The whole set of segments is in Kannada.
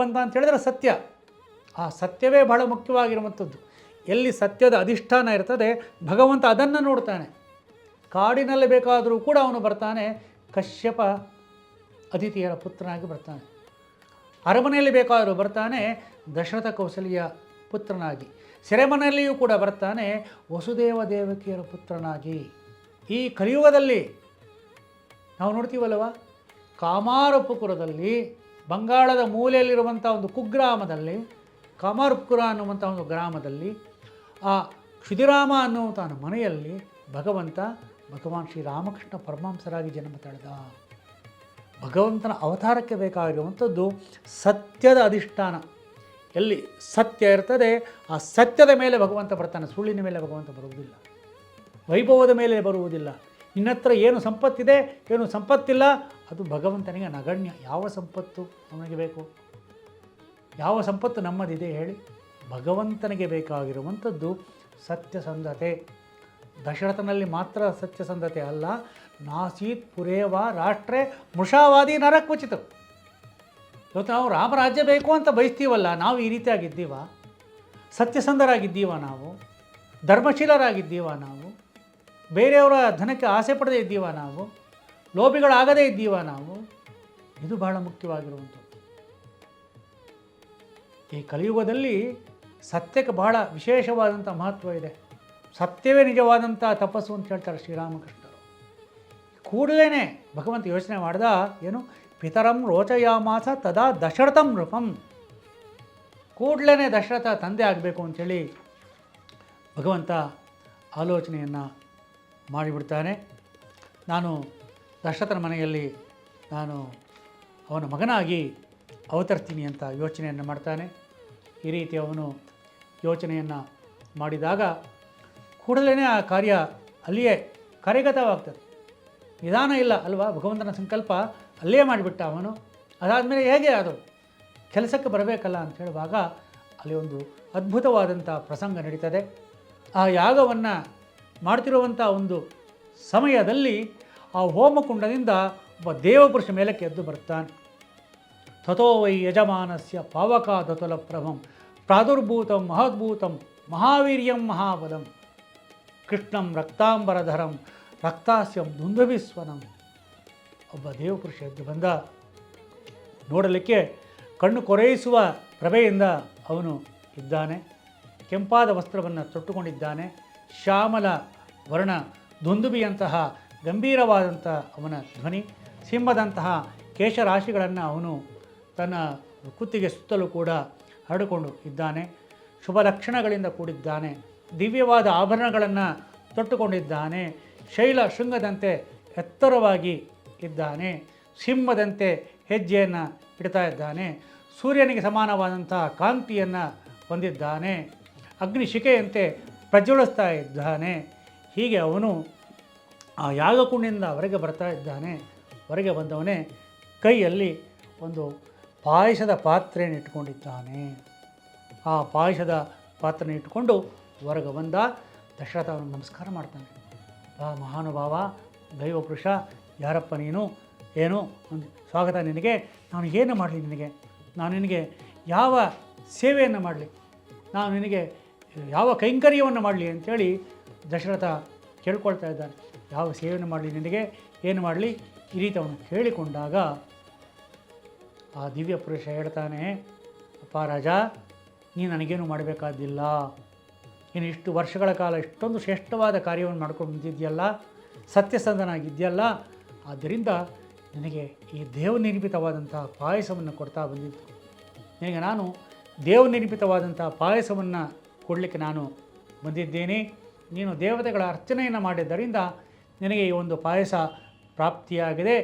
ಭಗವಂತ ಅಂತ ಹೇಳಿದ್ರೆ ಸತ್ಯ. ಆ ಸತ್ಯವೇ ಬಹಳ ಮುಖ್ಯವಾಗಿರುವಂಥದ್ದು. ಎಲ್ಲಿ ಸತ್ಯದ ಅಧಿಷ್ಠಾನ ಇರ್ತದೆ, ಭಗವಂತ ಅದನ್ನು ನೋಡ್ತಾನೆ. ಕಾಡಿನಲ್ಲಿ ಬೇಕಾದರೂ ಕೂಡ ಅವನು ಬರ್ತಾನೆ, ಕಶ್ಯಪ ಅತಿಥಿಯರ ಪುತ್ರನಾಗಿ ಬರ್ತಾನೆ. ಅರಮನೆಯಲ್ಲಿ ಬೇಕಾದರೂ ಬರ್ತಾನೆ, ದಶರಥ ಕೌಶಲ್ಯ ಪುತ್ರನಾಗಿ. ಸೆರೆಮನೆಯಲ್ಲಿಯೂ ಕೂಡ ಬರ್ತಾನೆ, ವಸುದೇವ ದೇವಕಿಯರ ಪುತ್ರನಾಗಿ. ಈ ಕಲಿಯುಗದಲ್ಲಿ ನಾವು ನೋಡ್ತೀವಲ್ಲವ? ಕಾಮಾರಪುರದಲ್ಲಿ ಬಂಗಾಳದ ಮೂಲೆಯಲ್ಲಿರುವಂಥ ಒಂದು ಕುಗ್ರಾಮದಲ್ಲಿ ಕಮರ್ಪುರ ಅನ್ನುವಂಥ ಒಂದು ಗ್ರಾಮದಲ್ಲಿ, ಆ ಕ್ಷುದಿರಾಮ ಅನ್ನುವಂಥ ಮನೆಯಲ್ಲಿ ಭಗವಂತ ಭಗವಾನ್ ಶ್ರೀರಾಮಕೃಷ್ಣ ಪರಮಾಂಸರಾಗಿ ಜನ್ಮ ತಳೆದ. ಭಗವಂತನ ಅವತಾರಕ್ಕೆ ಬೇಕಾಗಿರುವಂಥದ್ದು ಸತ್ಯದ ಅಧಿಷ್ಠಾನ. ಎಲ್ಲಿ ಸತ್ಯ ಇರ್ತದೆ, ಆ ಸತ್ಯದ ಮೇಲೆ ಭಗವಂತ ಬರ್ತಾನೆ, ಸುಳ್ಳಿನ ಮೇಲೆ ಭಗವಂತ ಬರುವುದಿಲ್ಲ. ವೈಭವದ ಮೇಲೆ ಬರುವುದಿಲ್ಲ. ನಿನ್ನತ್ರ ಏನು ಸಂಪತ್ತಿದೆ, ಏನು ಸಂಪತ್ತಿಲ್ಲ ಅದು ಭಗವಂತನಿಗೆ ನಗಣ್ಯ. ಯಾವ ಸಂಪತ್ತು ನಮಗೆ ಬೇಕು? ಯಾವ ಸಂಪತ್ತು ನಮ್ಮದಿದೆ ಹೇಳಿ? ಭಗವಂತನಿಗೆ ಬೇಕಾಗಿರುವಂಥದ್ದು ಸತ್ಯಸಂಧತೆ. ದಶರಥನಲ್ಲಿ ಮಾತ್ರ ಸತ್ಯಸಂಧತೆ ಅಲ್ಲ. ನಾಸೀತ್ ಪುರೇವ ರಾಷ್ಟ್ರೇ ಮೃಷಾವಾದಿ ನರಕ್ವಚಿತ. ಇವತ್ತು ನಾವು ರಾಮರಾಜ್ಯ ಬೇಕು ಅಂತ ಬಯಸ್ತೀವಲ್ಲ, ನಾವು ಈ ರೀತಿಯಾಗಿದ್ದೀವ? ಸತ್ಯಸಂಧರಾಗಿದ್ದೀವ ನಾವು? ಧರ್ಮಶೀಲರಾಗಿದ್ದೀವ ನಾವು? ಬೇರೆಯವರ ಧನಕ್ಕೆ ಆಸೆ ಪಡದೇ ಇದ್ದೀವ ನಾವು? ಲೋಭಿಗಳಾಗದೇ ಇದ್ದೀವ ನಾವು? ಇದು ಬಹಳ ಮುಖ್ಯವಾಗಿರುವಂಥದ್ದು. ಈ ಕಲಿಯುಗದಲ್ಲಿ ಸತ್ಯಕ್ಕೆ ಬಹಳ ವಿಶೇಷವಾದಂಥ ಮಹತ್ವ ಇದೆ. ಸತ್ಯವೇ ನಿಜವಾದಂಥ ತಪಸ್ಸು ಅಂತ ಹೇಳ್ತಾರೆ ಶ್ರೀರಾಮಕೃಷ್ಣರು. ಕೂಡಲೇ ಭಗವಂತ ಯೋಚನೆ ಮಾಡ್ದ ಏನು? ಪಿತರಂ ರೋಚಯಾಮಾಸ ತದಾ ದಶರಥಂ ನೃಪಂ. ಕೂಡಲೇ ದಶರಥ ತಂದೆ ಆಗಬೇಕು ಅಂಥೇಳಿ ಭಗವಂತ ಆಲೋಚನೆಯನ್ನು ಮಾಡಿಬಿಡ್ತಾನೆ. ನಾನು ದಶರಥನ ಮನೆಯಲ್ಲಿ ನಾನು ಅವನ ಮಗನಾಗಿ ಅವತರಿಸ್ತೀನಿ ಅಂತ ಯೋಚನೆಯನ್ನು ಮಾಡ್ತಾನೆ. ಈ ರೀತಿ ಅವನು ಯೋಚನೆಯನ್ನು ಮಾಡಿದಾಗ ಕೂಡಲೇ ಆ ಕಾರ್ಯ ಅಲ್ಲಿಯೇ ಕಾರ್ಯಗತವಾಗ್ತದೆ. ನಿಧಾನ ಇಲ್ಲ ಅಲ್ವಾ? ಭಗವಂತನ ಸಂಕಲ್ಪ ಅಲ್ಲಿಯೇ ಮಾಡಿಬಿಟ್ಟ ಅವನು. ಅದಾದಮೇಲೆ ಹೇಗೆ ಅದು ಕೆಲಸಕ್ಕೆ ಬರಬೇಕಲ್ಲ ಅಂತ ಹೇಳುವಾಗ ಅಲ್ಲಿ ಒಂದು ಅದ್ಭುತವಾದಂಥ ಪ್ರಸಂಗ ನಡೀತದೆ. ಆ ಯಾಗವನ್ನು ಮಾಡ್ತಿರುವಂಥ ಒಂದು ಸಮಯದಲ್ಲಿ ಆ ಹೋಮಕುಂಡದಿಂದ ಒಬ್ಬ ದೇವಪುರುಷ ಮೇಲಕ್ಕೆ ಎದ್ದು ಬರ್ತಾನೆ. ತಥೋ ವೈ ಯಜಮಾನಸ್ಯ ಪಾವಕಾದತುಲ ಪ್ರಭಂ, ಪ್ರಾದುರ್ಭೂತಂ ಮಹದ್ಭೂತಂ ಮಹಾವೀರ್ಯಂ ಮಹಾಬಲಂ, ಕೃಷ್ಣಂ ರಕ್ತಾಂಬರಧರಂ ರಕ್ತಾಸ್ಯಂ ದುಂದುಭಿಸ್ವನಂ. ಒಬ್ಬ ದೇವಪುರುಷ ಎದ್ದು ಬಂದ. ನೋಡಲಿಕ್ಕೆ ಕಣ್ಣು ಕೊರೈಸುವ ಪ್ರಭೆಯಿಂದ ಅವನು ಇದ್ದಾನೆ. ಕೆಂಪಾದ ವಸ್ತ್ರವನ್ನು ತೊಟ್ಟುಕೊಂಡಿದ್ದಾನೆ. ಶ್ಯಾಮಲ ವರ್ಣ ದುಂದುಬಿಯಂತಹ ಗಂಭೀರವಾದಂಥ ಅವನ ಧ್ವನಿ, ಸಿಂಹದಂತಹ ಕೇಶರಾಶಿಗಳನ್ನು ಅವನು ತನ್ನ ಕುತ್ತಿಗೆ ಸುತ್ತಲೂ ಕೂಡ ಹರಡಿಕೊಂಡು ಇದ್ದಾನೆ. ಶುಭ ಲಕ್ಷಣಗಳಿಂದ ಕೂಡಿದ್ದಾನೆ. ದಿವ್ಯವಾದ ಆಭರಣಗಳನ್ನು ತೊಟ್ಟುಕೊಂಡಿದ್ದಾನೆ. ಶೈಲ ಶೃಂಗದಂತೆ ಎತ್ತರವಾಗಿ ಇದ್ದಾನೆ. ಸಿಂಹದಂತೆ ಹೆಜ್ಜೆಯನ್ನು ಇಡ್ತಾ ಇದ್ದಾನೆ. ಸೂರ್ಯನಿಗೆ ಸಮಾನವಾದಂತಹ ಕಾಂತಿಯನ್ನು ಹೊಂದಿದ್ದಾನೆ. ಅಗ್ನಿಶಿಖೆಯಂತೆ ಪ್ರಜ್ವಲಿಸ್ತಾ ಇದ್ದಾನೆ. ಹೀಗೆ ಅವನು ಆ ಯಾಗಕುಂಡಿಂದ ಹೊರಗೆ ಬರ್ತಾ ಇದ್ದಾನೆ, ಹೊರಗೆ ಬಂದವನೇ ಕೈಯಲ್ಲಿ ಒಂದು ಪಾಯಸದ ಪಾತ್ರೆಯನ್ನು ಇಟ್ಕೊಂಡಿದ್ದಾನೆ. ಆ ಪಾಯಸದ ಪಾತ್ರೆನ ಇಟ್ಕೊಂಡು ಹೊರಗೆ ಬಂದ ದಶರಥ ನಮಸ್ಕಾರ ಮಾಡ್ತಾನೆ. ಆ ಮಹಾನುಭಾವ ದೈವಪುರುಷ ಯಾರಪ್ಪ ನೀನು? ಏನು? ಒಂದು ಸ್ವಾಗತ ನಿನಗೆ. ನಾನು ಏನು ಮಾಡಲಿ ನಿನಗೆ? ನಾನು ನಿನಗೆ ಯಾವ ಸೇವೆಯನ್ನು ಮಾಡಲಿ? ನಾನು ನಿನಗೆ ಯಾವ ಕೈಂಕರ್ಯವನ್ನು ಮಾಡಲಿ ಅಂಥೇಳಿ ದಶರಥ ಕೇಳ್ಕೊಳ್ತಾ ಇದ್ದಾನೆ. ಯಾವ ಸೇವೆಯನ್ನು ಮಾಡಲಿ ನಿನಗೆ, ಏನು ಮಾಡಲಿ? ಈ ರೀತಿ ಅವನು ಕೇಳಿಕೊಂಡಾಗ ಆ ದಿವ್ಯ ಪುರುಷ ಹೇಳ್ತಾನೆ, ಅಪ್ಪ ರಾಜ, ನೀ ನನಗೇನು ಮಾಡಬೇಕಾದಿಲ್ಲ ನೀನು ಇಷ್ಟು ವರ್ಷಗಳ ಕಾಲ ಇಷ್ಟೊಂದು ಶ್ರೇಷ್ಠವಾದ ಕಾರ್ಯವನ್ನು ಮಾಡ್ಕೊಂಡು ಬಂದಿದೆಯಲ್ಲ ಸತ್ಯಸಂಧನಾಗಿದೆಯಲ್ಲ ಆದ್ದರಿಂದ ನಿನಗೆ ಈ ದೇವ ನಿರ್ಮಿತವಾದಂಥ ಪಾಯಸವನ್ನು ಕೊಡ್ತಾ ಬಂದಿದ್ದು. ನಿನಗೆ ನಾನು ದೇವ ನಿರ್ಮಿತವಾದಂಥ ಪಾಯಸವನ್ನು ಕೊಡಲಿಕ್ಕೆ ನಾನು ಬಂದಿದ್ದೇನೆ. ನೀನು ದೇವತೆಗಳ ಅರ್ಚನೆಯನ್ನು ಮಾಡಿದ್ದರಿಂದ ನಿನಗೆ ಈ ಒಂದು ಪಾಯಸ ಪ್ರಾಪ್ತಿಯಾಗಿದೆ.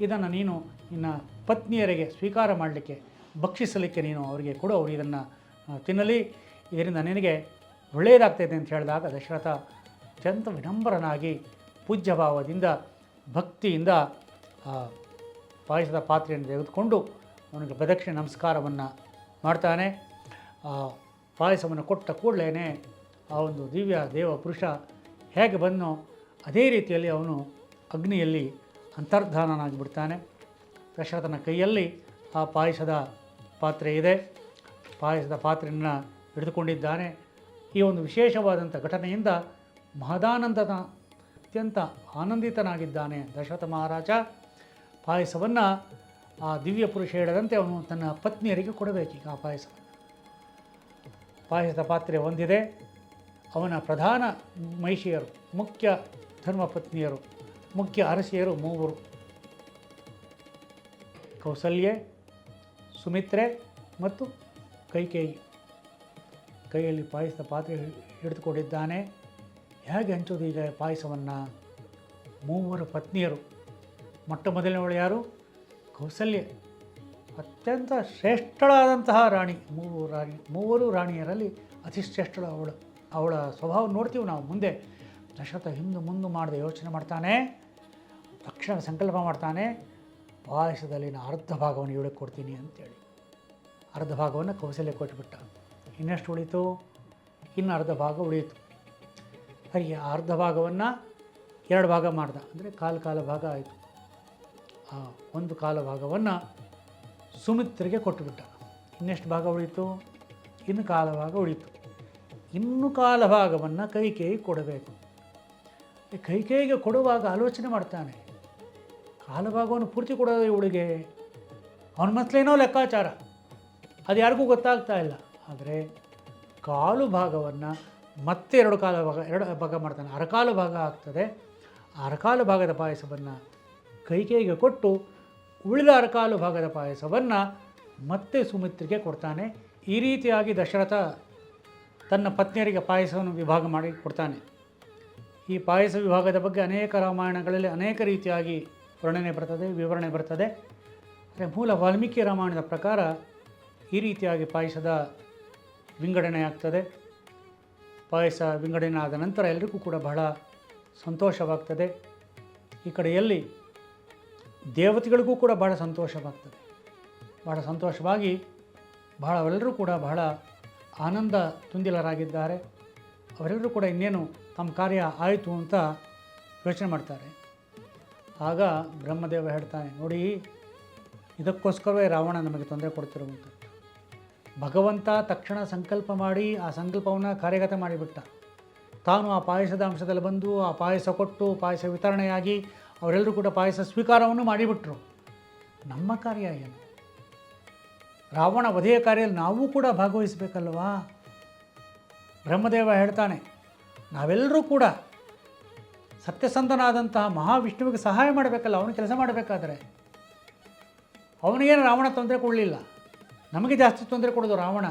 ಇದನ್ನು ನೀನು ನಿನ್ನ ಪತ್ನಿಯರಿಗೆ ಸ್ವೀಕಾರ ಮಾಡಲಿಕ್ಕೆ, ಭಕ್ಷಿಸಲಿಕ್ಕೆ ನೀನು ಅವರಿಗೆ ಕೊಡು. ಅವರು ಇದನ್ನು ತಿನ್ನಲಿ. ಇದರಿಂದ ನಿನಗೆ ಒಳ್ಳೆಯದಾಗ್ತಾಯಿದೆ ಅಂತ ಹೇಳಿದಾಗ ದಶರಥ ಅತ್ಯಂತ ಪೂಜ್ಯ ಭಾವದಿಂದ ಭಕ್ತಿಯಿಂದ ಪಾಯಸದ ಪಾತ್ರೆಯನ್ನು ತೆಗೆದುಕೊಂಡು ಅವನಿಗೆ ಪ್ರದಕ್ಷಿಣೆ ನಮಸ್ಕಾರವನ್ನು ಮಾಡ್ತಾನೆ. ಪಾಯಸವನ್ನು ಕೊಟ್ಟ ಕೂಡಲೇ ಆ ಒಂದು ದಿವ್ಯ ದೇವ ಪುರುಷ ಹೇಗೆ ಬಂದನೋ ಅದೇ ರೀತಿಯಲ್ಲಿ ಅವನು ಅಗ್ನಿಯಲ್ಲಿ ಅಂತರ್ಧಾನನಾಗಿಬಿಡ್ತಾನೆ. ದಶರಥನ ಕೈಯಲ್ಲಿ ಆ ಪಾಯಸದ ಪಾತ್ರೆ ಇದೆ. ಪಾಯಸದ ಪಾತ್ರೆಯನ್ನು ಹಿಡಿದುಕೊಂಡಿದ್ದಾನೆ. ಈ ಒಂದು ವಿಶೇಷವಾದಂಥ ಘಟನೆಯಿಂದ ಮಹದಾನಂದನ ಅತ್ಯಂತ ಆನಂದಿತನಾಗಿದ್ದಾನೆ ದಶರಥ ಮಹಾರಾಜ. ಪಾಯಸವನ್ನು ಆ ದಿವ್ಯ ಪುರುಷ ಹೇಳದಂತೆ ಅವನು ತನ್ನ ಪತ್ನಿಯರಿಗೆ ಕೊಡಬೇಕೀಗ ಆ ಪಾಯಸ. ಪಾಯಸದ ಪಾತ್ರೆ ಹೊಂದಿದೆ ಅವನ ಪ್ರಧಾನ ಮಹಿಷಿಯರು, ಮುಖ್ಯ ಧರ್ಮಪತ್ನಿಯರು, ಮುಖ್ಯ ಅರಸಿಯರು ಮೂವರು. ಕೌಸಲ್ಯೆ, ಸುಮಿತ್ರೆ ಮತ್ತು ಕೈಕೇಯಿ. ಕೈಯಲ್ಲಿ ಪಾಯಸದ ಪಾತ್ರೆ ಹಿಡಿದುಕೊಂಡಿದ್ದಾನೆ. ಹೇಗೆ ಹಂಚೋದು ಈಗ ಪಾಯಸವನ್ನು? ಮೂವರು ಪತ್ನಿಯರು. ಮೊಟ್ಟ ಮೊದಲನೇವಳು ಯಾರು? ಕೌಸಲ್ಯೆ. ಅತ್ಯಂತ ಶ್ರೇಷ್ಠಳಾದಂತಹ ರಾಣಿ. ಮೂರು ರಾಣಿ, ಮೂವರು ರಾಣಿಯರಲ್ಲಿ ಅತಿ ಶ್ರೇಷ್ಠಳು ಅವಳು. ಅವಳ ಸ್ವಭಾವ ನೋಡ್ತೀವಿ ನಾವು ಮುಂದೆ. ದಶರಥ ಹಿಂದೆ ಮುಂದೆ ಮಾಡಿದ ಯೋಚನೆ ಮಾಡ್ತಾನೆ, ತಕ್ಷಣ ಸಂಕಲ್ಪ ಮಾಡ್ತಾನೆ ಪಾಯಸದಲ್ಲಿನ ಅರ್ಧ ಭಾಗವನ್ನು ಇವಳಿಗೆ ಕೊಡ್ತೀನಿ ಅಂತೇಳಿ. ಅರ್ಧ ಭಾಗವನ್ನು ಕೌಸಲ್ಯ ಕೊಟ್ಬಿಟ್ಟ. ಇನ್ನಷ್ಟು ಉಳಿತು? ಇನ್ನು ಅರ್ಧ ಭಾಗ ಉಳಿಯಿತು. ಹಾಗೆ ಅರ್ಧ ಭಾಗವನ್ನು ಎರಡು ಭಾಗ ಮಾಡ್ದ. ಅಂದರೆ ಕಾಲು ಕಾಲು ಭಾಗ ಆಯಿತು. ಆ ಒಂದು ಕಾಲು ಭಾಗವನ್ನು ಸುಮಿತ್ರಿಗೆ ಕೊಟ್ಟುಬಿಟ್ಟ ಇನ್ನೆಷ್ಟು ಭಾಗ ಉಳಿತು ಇನ್ನು ಕಾಲ ಭಾಗ ಉಳಿಯಿತು. ಇನ್ನು ಕಾಲ ಭಾಗವನ್ನು ಕೈ ಕೊಡಬೇಕು. ಕೈಕೇಯಿಗೆ ಕೊಡುವಾಗ ಆಲೋಚನೆ ಮಾಡ್ತಾನೆ. ಕಾಲಭಾಗವನ್ನು ಪೂರ್ತಿ ಕೊಡೋದು ಇವಳಿಗೆ. ಅವನ ಮನಸ್ಸೇನೋ ಲೆಕ್ಕಾಚಾರ. ಅದು ಯಾರಿಗೂ ಗೊತ್ತಾಗ್ತಾ ಇಲ್ಲ. ಆದರೆ ಕಾಲು ಭಾಗವನ್ನು ಮತ್ತೆ ಎರಡು ಕಾಲ ಭಾಗ, ಎರಡು ಭಾಗ ಮಾಡ್ತಾನೆ. ಅರಕಾಲು ಭಾಗ ಆಗ್ತದೆ. ಅರಕಾಲು ಭಾಗದ ಪಾಯಸವನ್ನು ಕೈಕೇಯಿಗೆ ಕೊಟ್ಟು ಉಳಿದ ಅರಕಾಲು ಭಾಗದ ಪಾಯಸವನ್ನು ಮತ್ತೆ ಸುಮಿತ್ರಿಗೆ ಕೊಡ್ತಾನೆ. ಈ ರೀತಿಯಾಗಿ ದಶರಥ ತನ್ನ ಪತ್ನಿಯರಿಗೆ ಪಾಯಸವನ್ನು ವಿಭಾಗ ಮಾಡಿ ಕೊಡ್ತಾನೆ. ಈ ಪಾಯಸ ವಿಭಾಗದ ಬಗ್ಗೆ ಅನೇಕ ರಾಮಾಯಣಗಳಲ್ಲಿ ಅನೇಕ ರೀತಿಯಾಗಿ ವರ್ಣನೆ ಬರ್ತದೆ, ವಿವರಣೆ ಬರ್ತದೆ. ಆದರೆ ಮೂಲ ವಾಲ್ಮೀಕಿ ರಾಮಾಯಣದ ಪ್ರಕಾರ ಈ ರೀತಿಯಾಗಿ ಪಾಯಸದ ವಿಂಗಡಣೆ ಆಗ್ತದೆ. ಪಾಯಸ ವಿಂಗಡಣೆ ಆದ ನಂತರ ಎಲ್ಲರಿಗೂ ಕೂಡ ಬಹಳ ಸಂತೋಷವಾಗ್ತದೆ. ಈ ಕಡೆಯಲ್ಲಿ ದೇವತೆಗಳಿಗೂ ಕೂಡ ಬಹಳ ಸಂತೋಷವಾಗ್ತದೆ. ಬಹಳ ಸಂತೋಷವಾಗಿ ಬಹಳ ಅವರೆಲ್ಲರೂ ಕೂಡ ಬಹಳ ಆನಂದ ತುಂದಿಲರಾಗಿದ್ದಾರೆ. ಅವರೆಲ್ಲರೂ ಕೂಡ ಇನ್ನೇನು ತಮ್ಮ ಕಾರ್ಯ ಆಯಿತು ಅಂತ ಯೋಚನೆ ಮಾಡ್ತಾರೆ. ಆಗ ಬ್ರಹ್ಮದೇವ ಹೇಳ್ತಾನೆ, ನೋಡಿ, ಇದಕ್ಕೋಸ್ಕರವೇ ರಾವಣ ನಮಗೆ ತೊಂದರೆ ಕೊಡ್ತಿರುವಂಥದ್ದು. ಭಗವಂತ ತಕ್ಷಣ ಸಂಕಲ್ಪ ಮಾಡಿ ಆ ಸಂಕಲ್ಪವನ್ನು ಕಾರ್ಯಗತ ಮಾಡಿಬಿಟ್ಟ. ತಾನು ಆ ಪಾಯಸದ ಅಂಶದಲ್ಲಿ ಬಂದು ಆ ಪಾಯಸ ಕೊಟ್ಟು ಪಾಯಸ ವಿತರಣೆಯಾಗಿ ಅವರೆಲ್ಲರೂ ಕೂಡ ಪಾಯಸ ಸ್ವೀಕಾರವನ್ನು ಮಾಡಿಬಿಟ್ರು. ನಮ್ಮ ಕಾರ್ಯ ಏನು? ರಾವಣ ವಧೆಯ ಕಾರ್ಯದಲ್ಲಿ ನಾವು ಕೂಡ ಭಾಗವಹಿಸಬೇಕಲ್ವಾ? ಬ್ರಹ್ಮದೇವ ಹೇಳ್ತಾನೆ ನಾವೆಲ್ಲರೂ ಕೂಡ ಸತ್ಯಸಂಧನಾದಂತಹ ಮಹಾವಿಷ್ಣುವಿಗೆ ಸಹಾಯ ಮಾಡಬೇಕಲ್ಲ, ಅವನು ಕೆಲಸ ಮಾಡಬೇಕಾದ್ರೆ? ಅವನಿಗೇನು ರಾವಣ ತೊಂದರೆ ಕೊಡಲಿಲ್ಲ. ನಮಗೆ ಜಾಸ್ತಿ ತೊಂದರೆ ಕೊಡೋದು ರಾವಣ.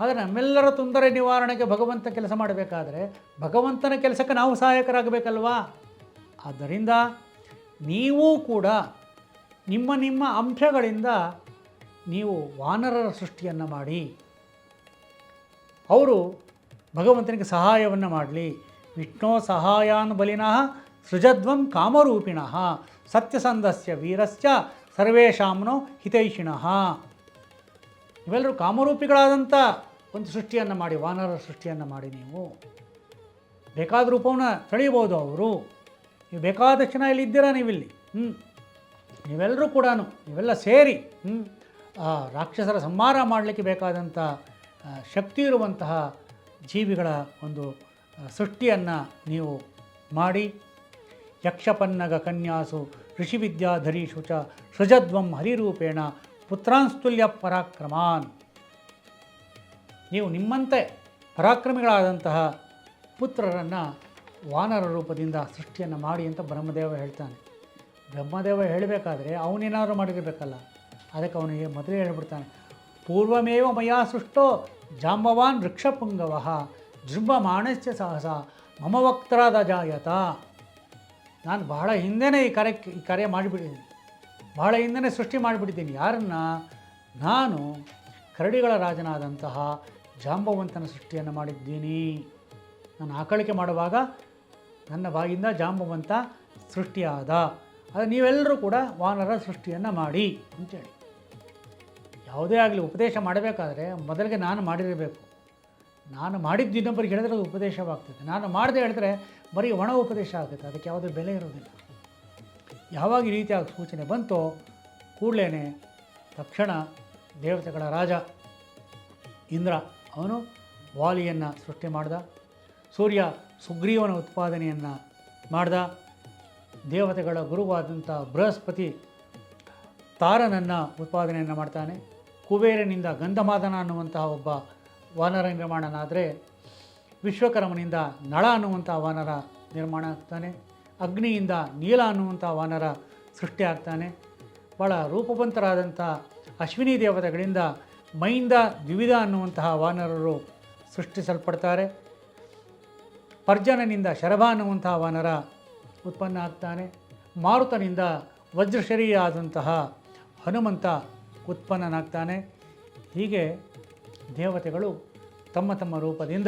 ಆದರೆ ನಮ್ಮೆಲ್ಲರ ತೊಂದರೆ ನಿವಾರಣೆಗೆ ಭಗವಂತ ಕೆಲಸ ಮಾಡಬೇಕಾದ್ರೆ ಭಗವಂತನ ಕೆಲಸಕ್ಕೆ ನಾವು ಸಹಾಯಕರಾಗಬೇಕಲ್ವಾ? ಆದ್ದರಿಂದ ನೀವು ಕೂಡ ನಿಮ್ಮ ನಿಮ್ಮ ಅಂಶಗಳಿಂದ ನೀವು ವಾನರರ ಸೃಷ್ಟಿಯನ್ನು ಮಾಡಿ. ಅವರು ಭಗವಂತನಿಗೆ ಸಹಾಯವನ್ನು ಮಾಡಲಿ. ವಿಷ್ಣೋ ಸಹಾಯಾನ್ ಬಲಿನಃ ಸೃಜದ್ವಂ ಕಾಮರೂಪಿಣಃ ಸತ್ಯಸಂಧಸ್ಯ ವೀರಸ್ಯ ಸರ್ವೇಶಾಮ್ನೋ ಹಿತೈಷಿಣಃ. ಇವೆಲ್ಲರೂ ಕಾಮರೂಪಿಗಳಾದಂಥ ಒಂದು ಸೃಷ್ಟಿಯನ್ನು ಮಾಡಿ, ವಾನರ ಸೃಷ್ಟಿಯನ್ನು ಮಾಡಿ ನೀವು. ಬೇಕಾದ ರೂಪವನ್ನು ತಳೀಬೋದು ಅವರು. ನೀವು ಬೇಕಾದ ಕ್ಷಣ ಇಲ್ಲಿ ಇದ್ದೀರಾ ನೀವಿಲ್ಲಿ? ಹ್ಞೂ ನೀವೆಲ್ಲರೂ ಕೂಡ ನೀವೆಲ್ಲ ಸೇರಿ ಹ್ಞೂ ರಾಕ್ಷಸರ ಸಂಹಾರ ಮಾಡಲಿಕ್ಕೆ ಬೇಕಾದಂಥ ಶಕ್ತಿ ಇರುವಂತಹ ಜೀವಿಗಳ ಒಂದು ಸೃಷ್ಟಿಯನ್ನು ನೀವು ಮಾಡಿ. ಯಕ್ಷಪನ್ನಗ ಕನ್ಯಾಸು ಋಷಿವಿದ್ಯಾಧರೀಶು ಚ ಸೃಜದ್ವಂ ಹರಿರೂಪೇಣ ಪುತ್ರಾಂಸ್ತುಲ್ಯ ಪರಾಕ್ರಮಾನ್. ನೀವು ನಿಮ್ಮಂತೆ ಪರಾಕ್ರಮಿಗಳಾದಂತಹ ಪುತ್ರರನ್ನು ವಾನರ ರೂಪದಿಂದ ಸೃಷ್ಟಿಯನ್ನು ಮಾಡಿ ಅಂತ ಬ್ರಹ್ಮದೇವ ಹೇಳ್ತಾನೆ. ಬ್ರಹ್ಮದೇವ ಹೇಳಬೇಕಾದ್ರೆ ಅವನೇನಾದರೂ ಮಾಡಿರಬೇಕಲ್ಲ. ಅದಕ್ಕೆ ಅವನಿಗೆ ಮೊದಲೇ ಹೇಳ್ಬಿಡ್ತಾನೆ. ಪೂರ್ವಮೇವ ಮಯಾ ಸೃಷ್ಟೋ ಜಾಂಬವಾನ್ ವೃಕ್ಷಪುಂಗವ ಜೃಂಭಮಾಣಸ್ಯ ಸಾಹಸ ಮಮ ವಕ್ತರಾದ ಜಾಯತ. ನಾನು ಬಹಳ ಹಿಂದೆನೇ ಈ ಕಾರ್ಯಕ್ಕೆ, ಈ ಕಾರ್ಯ ಮಾಡಿಬಿಟ್ಟಿದ್ದೀನಿ. ಬಹಳ ಹಿಂದೆನೇ ಸೃಷ್ಟಿ ಮಾಡಿಬಿಟ್ಟಿದ್ದೀನಿ. ಯಾರನ್ನ? ನಾನು ಕರಡಿಗಳ ರಾಜನಾದಂತಹ ಜಾಂಬವಂತನ ಸೃಷ್ಟಿಯನ್ನು ಮಾಡಿದ್ದೀನಿ. ನಾನು ಆಕಳಿಕೆ ಮಾಡುವಾಗ ನನ್ನ ಬಾಯಿಂದ ಜಾಂಬವಂತ ಸೃಷ್ಟಿಯಾದ. ಅದು ನೀವೆಲ್ಲರೂ ಕೂಡ ವಾನರ ಸೃಷ್ಟಿಯನ್ನು ಮಾಡಿ ಅಂತೇಳಿ. ಯಾವುದೇ ಆಗಲಿ ಉಪದೇಶ ಮಾಡಬೇಕಾದ್ರೆ ಮೊದಲಿಗೆ ನಾನು ಮಾಡಿರಬೇಕು. ನಾನು ಮಾಡಿದ್ದು ಇನ್ನೊಬ್ಬರಿಗೆ ಹೇಳಿದ್ರೆ ಅದು ಉಪದೇಶವಾಗ್ತದೆ. ನಾನು ಮಾಡದೆ ಹೇಳಿದ್ರೆ ಬರೀ ಒಣ ಉಪದೇಶ ಆಗುತ್ತೆ. ಅದಕ್ಕೆ ಯಾವುದೇ ಬೆಲೆ ಇರೋದಿಲ್ಲ ಯಾವಾಗ ಈ ರೀತಿಯಾಗಿ ಸೂಚನೆ ಬಂತೋ ಕೂಡಲೇ ತಕ್ಷಣ ದೇವತೆಗಳ ರಾಜ ಇಂದ್ರ ಅವನು ವಾಲಿಯನ್ನು ಸೃಷ್ಟಿ ಮಾಡ್ದ. ಸೂರ್ಯ ಸುಗ್ರೀವನ ಉತ್ಪಾದನೆಯನ್ನು ಮಾಡ್ದ. ದೇವತೆಗಳ ಗುರುವಾದಂಥ ಬೃಹಸ್ಪತಿ ತಾರನನ್ನು ಉತ್ಪಾದನೆಯನ್ನು ಮಾಡ್ತಾನೆ. ಕುಬೇರನಿಂದ ಗಂಧಮಾದನ ಅನ್ನುವಂತಹ ಒಬ್ಬ ವಾನರ ನಿರ್ಮಾಣನಾದರೆ ವಿಶ್ವಕರ್ಮನಿಂದ ನಳ ಅನ್ನುವಂಥ ವಾನರ ನಿರ್ಮಾಣ ಆಗ್ತಾನೆ. ಅಗ್ನಿಯಿಂದ ನೀಲ ಅನ್ನುವಂಥ ವಾನರ ಸೃಷ್ಟಿ ಆಗ್ತಾನೆ. ಭಾಳ ರೂಪವಂತರಾದಂಥ ಅಶ್ವಿನಿ ದೇವತೆಗಳಿಂದ ಮೈಂದ ದ್ವಿವಿಧ ಅನ್ನುವಂತಹ ವಾನರರು ಸೃಷ್ಟಿಸಲ್ಪಡ್ತಾರೆ. ಪರ್ಜನನಿಂದ ಶರಭ ಅನ್ನುವಂತಹ ವಾನರ ಉತ್ಪನ್ನ ಆಗ್ತಾನೆ. ಮಾರುತನಿಂದ ವಜ್ರಶರೀ ಆದಂತಹ ಹನುಮಂತ ಉತ್ಪನ್ನನಾಗ್ತಾನೆ. ಹೀಗೆ ದೇವತೆಗಳು ತಮ್ಮ ತಮ್ಮ ರೂಪದಿಂದ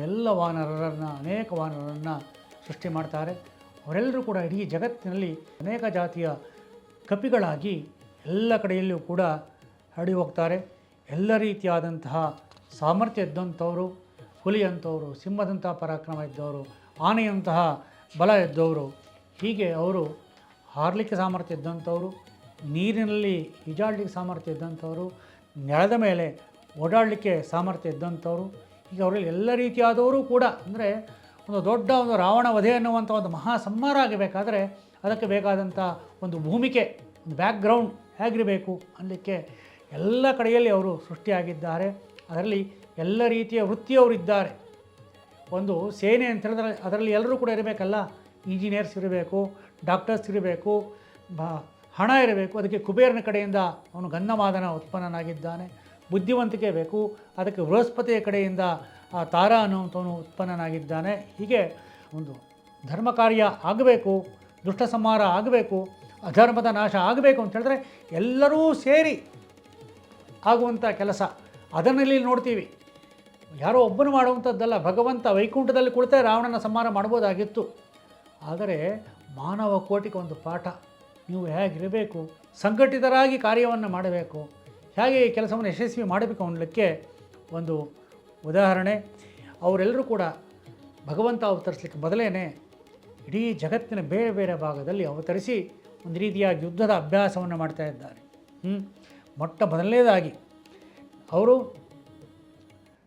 ಎಲ್ಲ ವಾನರರನ್ನು, ಅನೇಕ ವಾನರರನ್ನು ಸೃಷ್ಟಿ ಮಾಡ್ತಾರೆ. ಅವರೆಲ್ಲರೂ ಕೂಡ ಇಡೀ ಜಗತ್ತಿನಲ್ಲಿ ಅನೇಕ ಜಾತಿಯ ಕಪಿಗಳಾಗಿ ಎಲ್ಲ ಕಡೆಯಲ್ಲಿಯೂ ಕೂಡ ಹರಡಿ ಹೋಗ್ತಾರೆ. ಎಲ್ಲ ರೀತಿಯಾದಂತಹ ಸಾಮರ್ಥ್ಯ ಇದ್ದಂಥವರು, ಹುಲಿಯಂಥವರು ಸಿಂಹದಂಥ ಪರಾಕ್ರಮ ಇದ್ದವರು, ಆನೆಯಂತಹ ಬಲ ಇದ್ದವರು, ಹೀಗೆ ಅವರು ಹಾರಲಿಕ್ಕೆ ಸಾಮರ್ಥ್ಯ ಇದ್ದಂಥವರು ನೀರಿನಲ್ಲಿ ಈಜಾಡಲಿಕ್ಕೆ ಸಾಮರ್ಥ್ಯ ಇದ್ದಂಥವರು, ನೆಲದ ಮೇಲೆ ಓಡಾಡಲಿಕ್ಕೆ ಸಾಮರ್ಥ್ಯ ಇದ್ದಂಥವರು, ಈಗ ಅವರಲ್ಲಿ ಎಲ್ಲ ರೀತಿಯಾದವರು ಕೂಡ ಅಂದರೆ ಒಂದು ದೊಡ್ಡ ಒಂದು ರಾವಣ ವಧೆ ಅನ್ನುವಂಥ ಒಂದು ಮಹಾ ಸಂಹಾರ ಆಗಬೇಕಾದ್ರೆ ಅದಕ್ಕೆ ಬೇಕಾದಂಥ ಒಂದು ಭೂಮಿಕೆ, ಒಂದು ಬ್ಯಾಕ್ಗ್ರೌಂಡ್ ಹೇಗಿರಬೇಕು ಅನ್ನಲಿಕ್ಕೆ ಎಲ್ಲ ಕಡೆಯಲ್ಲಿ ಅವರು ಸೃಷ್ಟಿಯಾಗಿದ್ದಾರೆ. ಅದರಲ್ಲಿ ಎಲ್ಲ ರೀತಿಯ ವೃತ್ತಿಯವರಿದ್ದಾರೆ ಒಂದು ಸೇನೆ ಅಂತ ಹೇಳಿದ್ರೆ ಅದರಲ್ಲಿ ಎಲ್ಲರೂ ಕೂಡ ಇರಬೇಕಲ್ಲ? ಇಂಜಿನಿಯರ್ಸ್ ಇರಬೇಕು ಡಾಕ್ಟರ್ಸ್ ಇರಬೇಕು, ಬ ಹಣ ಇರಬೇಕು. ಅದಕ್ಕೆ ಕುಬೇರನ ಕಡೆಯಿಂದ ಅವನು ಗಂಧಮಾದನ ಉತ್ಪನ್ನನಾಗಿದ್ದಾನೆ. ಬುದ್ಧಿವಂತಿಕೆ ಬೇಕು. ಅದಕ್ಕೆ ಬೃಹಸ್ಪತಿಯ ಕಡೆಯಿಂದ, ಆ, ತಾರ ಅನ್ನುವಂಥವನು ಉತ್ಪನ್ನನಾಗಿದ್ದಾನೆ. ಹೀಗೆ ಒಂದು ಧರ್ಮ ಕಾರ್ಯ ಆಗಬೇಕು. ದುಷ್ಟ ಸಂಹಾರ ಆಗಬೇಕು. ಅಧರ್ಮದ ನಾಶ ಆಗಬೇಕು ಅಂತ ಹೇಳಿದ್ರೆ ಎಲ್ಲರೂ ಸೇರಿ ಆಗುವಂಥ ಕೆಲಸ. ಅದನ್ನಲ್ಲಿ ನೋಡ್ತೀವಿ. ಯಾರೋ ಒಬ್ಬನು ಮಾಡುವಂಥದ್ದಲ್ಲ. ಭಗವಂತ ವೈಕುಂಠದಲ್ಲಿ ಕುಳಿತೇ ರಾವಣನ ಸಂಹಾರ ಮಾಡ್ಬೋದಾಗಿತ್ತು. ಆದರೆ ಮಾನವ ಕೋಟಿಗೆ ಒಂದು ಪಾಠ. ನೀವು ಹೇಗಿರಬೇಕು, ಸಂಘಟಿತರಾಗಿ ಕಾರ್ಯವನ್ನು ಮಾಡಬೇಕು, ಹೇಗೆ ಈ ಕೆಲಸವನ್ನು ಯಶಸ್ವಿ ಮಾಡಬೇಕು ಅನ್ನಲಿಕ್ಕೆ ಒಂದು ಉದಾಹರಣೆ. ಅವರೆಲ್ಲರೂ ಕೂಡ ಭಗವಂತ ಅವತರಿಸಲಿಕ್ಕೆ ಮೊದಲೇ ಇಡೀ ಜಗತ್ತಿನ ಬೇರೆ ಬೇರೆ ಭಾಗದಲ್ಲಿ ಅವತರಿಸಿ ಒಂದು ರೀತಿಯಾಗಿ ಯುದ್ಧದ ಅಭ್ಯಾಸವನ್ನು ಮಾಡ್ತಾ ಇದ್ದಾರೆ? ಮೊಟ್ಟ ಮೊದಲನೇದಾಗಿ ಅವರು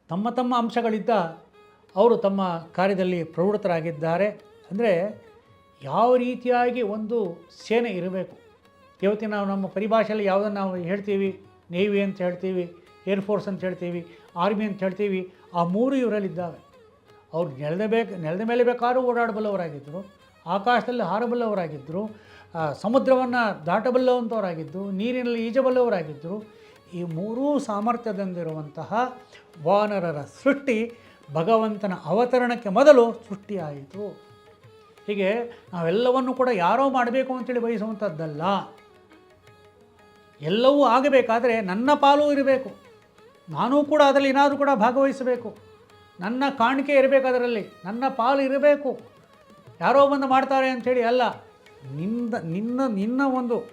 ತಮ್ಮ ತಮ್ಮ ಅಂಶಗಳಿದ್ದ ಅವರು ತಮ್ಮ ಕಾರ್ಯದಲ್ಲಿ ಪ್ರವೃತ್ತರಾಗಿದ್ದಾರೆ. ಅಂದರೆ ಯಾವ ರೀತಿಯಾಗಿ ಒಂದು ಸೇನೆ ಇರಬೇಕು? ಇವತ್ತಿನ ನಾವು ನಮ್ಮ ಪರಿಭಾಷೆಯಲ್ಲಿ ಯಾವುದನ್ನು ನಾವು ಹೇಳ್ತೀವಿ? ನೇವಿ ಅಂತ ಹೇಳ್ತೀವಿ ಏರ್ಫೋರ್ಸ್ ಅಂತ ಹೇಳ್ತೀವಿ ಆರ್ಮಿ ಅಂತ ಹೇಳ್ತೀವಿ, ಆ ಮೂರು ಇವರಲ್ಲಿದ್ದಾವೆ. ಅವ್ರು ನೆಲದ ಬೇಕು, ನೆಲದ ಮೇಲೆ ಬೇಕಾದ್ರೂ ಓಡಾಡಬಲ್ಲವರಾಗಿದ್ದರು ಆಕಾಶದಲ್ಲಿ ಹಾರಬಲ್ಲವರಾಗಿದ್ದರು ಸಮುದ್ರವನ್ನು ದಾಟಬಲ್ಲವಂಥವರಾಗಿದ್ದು ನೀರಿನಲ್ಲಿ ಈಜಬಲ್ಲವರಾಗಿದ್ದರು ಈ ಮೂರೂ ಸಾಮರ್ಥ್ಯದಂದಿರುವಂತಹ ವಾನರರ ಸೃಷ್ಟಿ ಭಗವಂತನ ಅವತರಣಕ್ಕೆ ಮೊದಲು ಸೃಷ್ಟಿಯಾಯಿತು. ಹೀಗೆ ನಾವೆಲ್ಲವನ್ನು ಕೂಡ ಯಾರೋ ಮಾಡಬೇಕು ಅಂತೇಳಿ ಬಯಸುವಂಥದ್ದಲ್ಲ. ಎಲ್ಲವೂ ಆಗಬೇಕಾದರೆ ನನ್ನ ಪಾಲು ಇರಬೇಕು. ನಾನೂ ಕೂಡ ಅದರಲ್ಲಿ ಏನಾದರೂ ಕೂಡ ಭಾಗವಹಿಸಬೇಕು. ನನ್ನ ಕಾಣಿಕೆ ಇರಬೇಕು ಅದರಲ್ಲಿ. ನನ್ನ ಪಾಲು ಇರಬೇಕು. ಯಾರೋ ಬಂದು ಮಾಡ್ತಾರೆ ಅಂಥೇಳಿ ಅಲ್ಲ. ನಿಂದ, ನಿನ್ನ ನಿನ್ನ ಒಂದು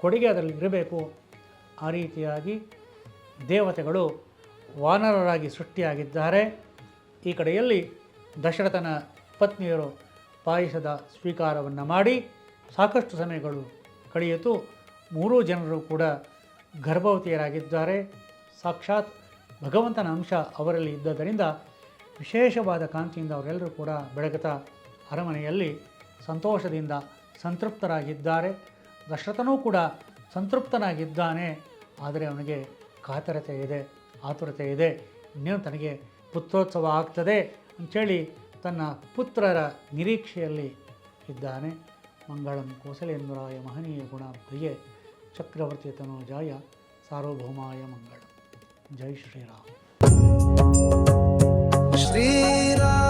ಕೊಡುಗೆ ಅದರಲ್ಲಿ ಇರಬೇಕು. ಆ ರೀತಿಯಾಗಿ ದೇವತೆಗಳು ವಾನರರಾಗಿ ಸೃಷ್ಟಿಯಾಗಿದ್ದಾರೆ. ಈ ಕಡೆಯಲ್ಲಿ ದಶರಥನ ಪತ್ನಿಯರು ಪಾಯಸದ ಸ್ವೀಕಾರವನ್ನು ಮಾಡಿ ಸಾಕಷ್ಟು ಸಮಯಗಳು ಕಳೆಯಿತು. ಮೂರೂ ಜನರು ಕೂಡ ಗರ್ಭವತಿಯರಾಗಿದ್ದಾರೆ. ಸಾಕ್ಷಾತ್ ಭಗವಂತನ ಅಂಶ ಅವರಲ್ಲಿ ಇದ್ದದರಿಂದ ವಿಶೇಷವಾದ ಕಾಂತಿಯಿಂದ ಅವರೆಲ್ಲರೂ ಕೂಡ ಬೆಳಗತ ಅರಮನೆಯಲ್ಲಿ ಸಂತೋಷದಿಂದ ಸಂತೃಪ್ತರಾಗಿದ್ದಾರೆ. ದಶರಥನೂ ಕೂಡ ಸಂತೃಪ್ತನಾಗಿದ್ದಾನೆ. ಆದರೆ ಅವನಿಗೆ ಕಾತರತೆ ಇದೆ, ಆತುರತೆ ಇದೆ. ಇನ್ನೇನು ತನಗೆ ಪುತ್ರೋತ್ಸವ ಆಗ್ತದೆ ಅಂಥೇಳಿ ತನ್ನ ಪುತ್ರರ ನಿರೀಕ್ಷೆಯಲ್ಲಿ ಇದ್ದಾನೆ. ಮಂಗಳಂ ಕೋಸಲೇಂದ್ರಾಯ ಮಹನೀಯ ಗುಣಾಬ್ಧಯೇ ಚಕ್ರವರ್ತಿ ತನೋಜಾಯ ಸಾರ್ವಭೌಮಾಯ ಮಂಗಳಂ. ಜೈ ಶ್ರೀರಾಮ್. ಶ್ರೀರಾಮ.